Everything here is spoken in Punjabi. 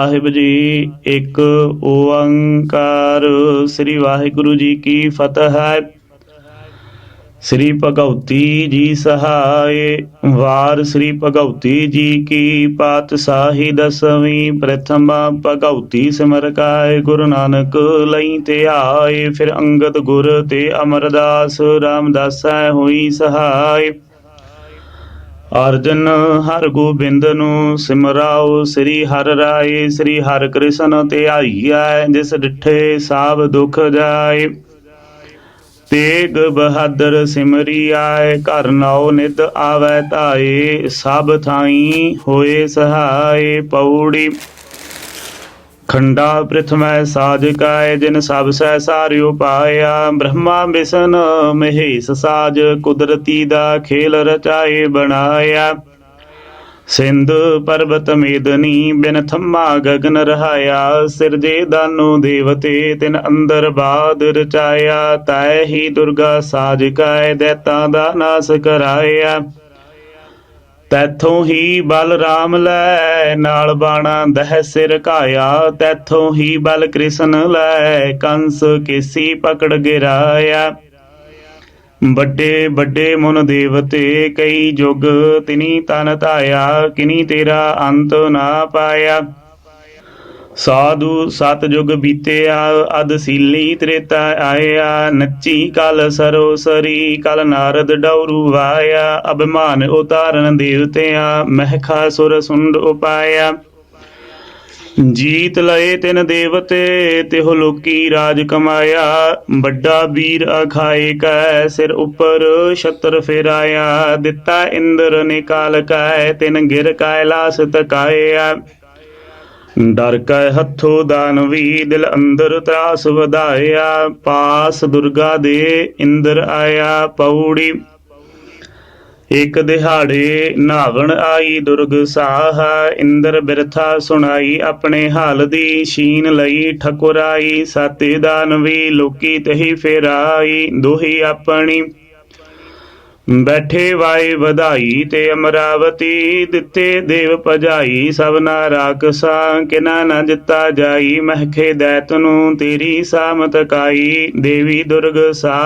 ਸਾਹਿਬ ਜੀ, ਇੱਕ ਓੰਕਾਰ। ਸ੍ਰੀ ਵਾਹਿਗੁਰੂ ਜੀ ਕੀ ਫਤਿਹ ਹੈ। ਸ੍ਰੀ ਭਗਉਤੀ ਜੀ ਸਹਾਏ। ਵਾਰ ਸ੍ਰੀ ਭਗਉਤੀ ਜੀ ਕੀ ਪਾਤਸ਼ਾਹੀ ਦਸਵੀਂ। ਪ੍ਰਥਮ ਭਗਉਤੀ ਸਿਮਰ ਕਾਇ ਗੁਰੂ ਨਾਨਕ ਲਈ ਤੇ ਆਏ। ਫਿਰ ਅੰਗਦ ਗੁਰ ਤੇ ਅਮਰਦਾਸ ਰਾਮਦਾਸੈ ਹੋਈ ਸਹਾਈ ਅਰਜਨ ਹਰ ਗੋਬਿੰਦ ਨੂੰ ਸਿਮਰਾਓ, ਸ੍ਰੀ ਹਰ ਰਾਏ, ਸ੍ਰੀ ਹਰ ਕ੍ਰਿਸ਼ਨ ਤੇ ਧਿਆਈਐ ਜਿਸ ਡਿਠੇ ਸਾਬ ਦੁਖ ਜਾਏ। ਤੇਗ ਬਹਾਦਰ ਸਿਮਰੀ ਆਏ ਘਰ ਨਾਉ ਨਿਦ ਆਵੈ ਧਾਏ, ਸਭ ਥਾਈ ਹੋਏ ਸਹਾਏ ਪੌੜੀ। ਖੰਡਾ ਪ੍ਰਥਮੈ ਸਾਜ ਕਾਇ, ਜਿਨ ਸਭ ਸਹਿ ਸਾਰਿਓ ਪਾਇਆ ਬ੍ਰਹਮਾ ਵਿਸ਼ਨ ਮਹੇਸ਼ ਸਾਜ, ਕੁਦਰਤੀ ਦਾ ਖੇਲ ਰਚਾਏ ਬਣਾਇਆ। ਸਿੰਧ ਪਰਬਤ ਮੇਦਨੀ, ਬਿਨ ਥੰਮਾ ਗਗਨ ਰਹਾਇਆ। ਸਿਰਜੇ ਦਾਨੋ ਦੇਵਤੇ, ਤਿਨ ਅੰਦਰ ਬਾਦ ਰਚਾਇਆ। ਤੈ ਹੀ ਦੁਰਗਾ ਸਾਜ ਕਾਇ, ਦੈਤਾਂ ਦਾ ਨਾਸ ਕਰਾਇਆ। ਤੈਥੋਂ ਹੀ ਬਲ ਰਾਮ ਲੈ, ਨਾਲ ਬਾਣਾ ਦਹਿ ਸਿਰ ਘਾਇਆ। ਤੈਥੋਂ ਹੀ ਬਲ ਕ੍ਰਿਸ਼ਨ ਲੈ, ਕੰਸ ਕੇਸੀ ਪਕੜ ਗਿਰਾਇਆ। ਵੱਡੇ ਵੱਡੇ ਮਨ ਦੇਵਤੇ, ਕਈ ਜੁਗ ਤਿਨੀ ਤਨ ਧਾਇਆ, ਕਿਨੀ ਤੇਰਾ ਅੰਤ ਨਾ ਪਾਇਆ। ਸਾਧੂ ਸਤ ਜੁਗ ਬੀਤਿਆ ਅਦ ਸੀਲੀ ਤ੍ਰੇਤਾ ਆਇਆ, ਨੱਚੀ ਕਲ ਸਰੋਸਰੀ, ਕਲ ਨਾਰਦ ਡੌਰੂ ਵਾਇਆ, ਅਭਿਮਾਨ ਉਤਾਰਨ ਦੇਵਤਿਆਂ ਮਹਿਖਾ ਸੁਰ ਸੁੰਡ ਉਪਾਇਆ। ਜੀਤ ਲਏ ਤਿਨ ਦੇਵਤੇ, ਤਿਹੁ ਲੋਕੀ ਰਾਜ ਕਮਾਇਆ। ਵੱਡਾ ਵੀਰ ਅਖਾਏ ਕੈ, ਸਿਰ ਉੱਪਰ ਛਤਰ ਫੇਰਾਇਆ। ਦਿੱਤਾ ਇੰਦਰ ਨੇ ਕਾਲ ਕੈ, ਤਿਨ ਗਿਰ ਕੈਲਾਸ ਤਕਾਇਆ। ਡਰ ਕੈ ਹੱਥੋਂ ਦਾਨਵੀ ਦਿਲ ਅੰਦਰ ਤਰਾਸ ਵਧਾਇਆ। ਪਾਸ ਦੁਰਗਾ ਦੇ ਇੰਦਰ ਆਇਆ, ਪੌੜੀ। ਇਕ ਦਿਹਾੜੇ ਨਾਵਣ ਆਈ, ਦੁਰਗ ਸਾਹ ਇੰਦਰ ਬਿਰਥਾ ਸੁਣਾਈ। ਆਪਣੇ ਹਾਲ ਦੀ ਛੀਨ ਲਈ ਠਕੁਰਾਈ। ਸਾਤੇ ਦਾਨਵੀ ਲੋਕੀ ਤਹੀ ਫੇਰਾਈ। ਦੋਹੀ ਆਪਣੀ ਬੈਠੇ ਵਾਏ ਵਧਾਈ ਤੇ ਅਮਰਾਵਤੀ, ਦਿੱਤੇ ਦੇਵ ਭਜਾਈ ਸਭਨਾ ਰਾਖਸਾਂ ਕਿਨਾ ਨ ਦਿੱਤਾ ਜਾਈ, ਮਹਿਖੇ ਦੈਤ ਨੂੰ ਤੇਰੀ ਸਾਮਤ ਕਾਈ, ਦੇਵੀ ਦੁਰਗ ਸਾ